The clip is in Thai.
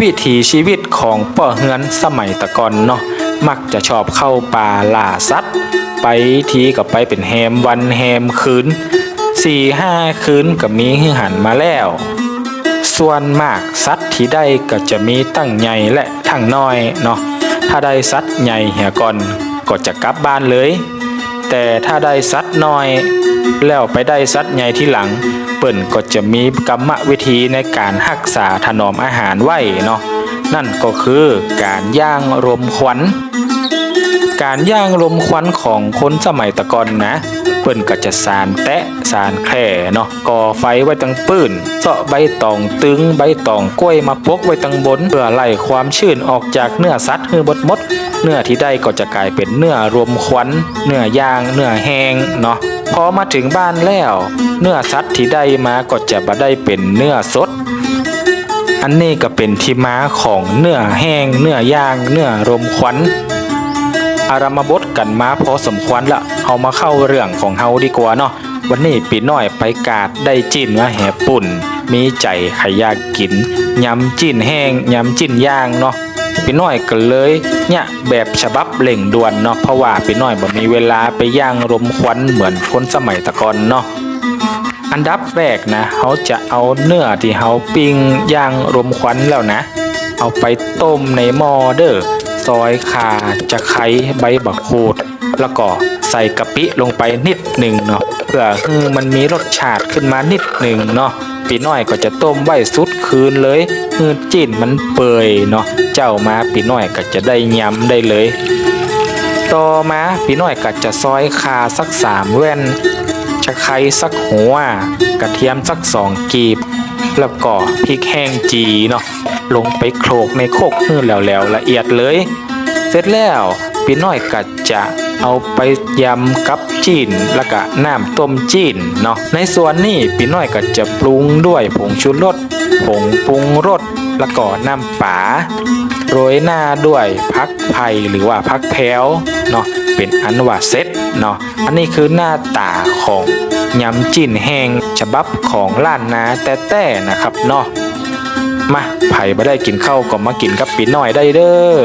วิถีชีวิตของป่อเฮือนสมัยตะกอนเนาะมักจะชอบเข้าป่าล่าสัตว์ ไปทีก็ไปเป็นแฮมวันแฮมคืนสี่ห้าคืนก็มีให้หันมาแล้ว ส่วนมากสัตว์ที่ได้ก็จะมีตั้งใหญ่และทั้งน้อยเนาะถ้าได้สัตว์ใหญ่เหียก่อนก็จะกลับบ้านเลย แต่ถ้าได้สัตว์น้อย แล้วไปได้สัตว์ใหญ่ที่หลัง เปิ่นก็จะมีกรรมวิธีในการรักษาถนอมอาหารไว้เนาะนั่นก็คือการย่างรมควันการย่างลมควันของคนสมัยตะกอนนะ เปิ้นก็จะสารแตะสารแคร่เนาะก่อไฟไว้ตั้งปื้นเสาะใบตองตึงใบตองกล้วยมาปกไว้ตั้งบนเพื่อไล่ความชื้นออกจากเนื้อสัตว์ให้บดมด เนื้อที่ได้ก็จะกลายเป็นเนื้อรวมควันเนื้อย่างเนื้อแห้งเนาะ พอมาถึงบ้านแล้ว เนื้อสัตว์ที่ได้มาก็จะบ่ได้เป็นเนื้อสด อันนี้ก็เป็นที่มาของเนื้อแห้ง เนื้อย่างเนื้อรมควันอารามบทกันมาพอสมควรละเอามาเข้าเรื่องของเฮาดีกว่าเนาะวันนี้ปีน้อยไปกาดได้จิ้นว่าแห่ปุ่น มีใจใครอยากกินยำจิ้นแห้งยำจิ้นย่างเนาะ ปีน้อยก็เลยเนี่ยแบบฉบับเร่งด่วนเนาะเพราะว่าปีน้อยบ่มีเวลาไปย่างรมควันเหมือนคนสมัยตะกอนเนาะอันดับแรกนะเขาจะเอาเนื้อที่เขาปิ้งย่างรมควันแล้วนะ เอาไปต้มในหม้อเด้อซอยขาจะไคร้ใบบักคูดแล้วก็ใส่กะปิลงไปนิดหนึ่งเนาะเพื่อให้มันมีรสชาติขึ้นมานิดหนึ่งเนาะ ปีน้อยก็จะต้มไว้สุดคืนเลยคือจิ้นมันเปื่อยเนาะเจ้ามาปีน้อยก็จะได้ยำได้เลย ต่อมาปีน้อยก็จะซอยคาสักสามแว่นชะไคร้สักหัว กระเทียมสักสองกีบ แล้วก็พริกแห้งจีเนาะลงไปโขลกในโคกฮื้อแล้วๆละเอียดเลย เสร็จแล้วปีน้อยก็จะ เอาไปยำกับจีนแล้วก็น้ำต้มจีนเนาะในส่วนนี้ปีน้อยก็จะปรุงด้วยผงชูรสผงปรุงรสแล้วก็น้ำป่าโรยหน้าด้วยพักไผ่หรือว่าพักแพ้วเนาะเป็นอันว่าเซ็ตเนาะอันนี้คือหน้าตาของยำจิ้นแห้งฉบับของล้านนาแต่แต่นะครับเนาะมาไผ่บ่ได้กินข้าวก็มากินกับปีน้อยได้เด้อ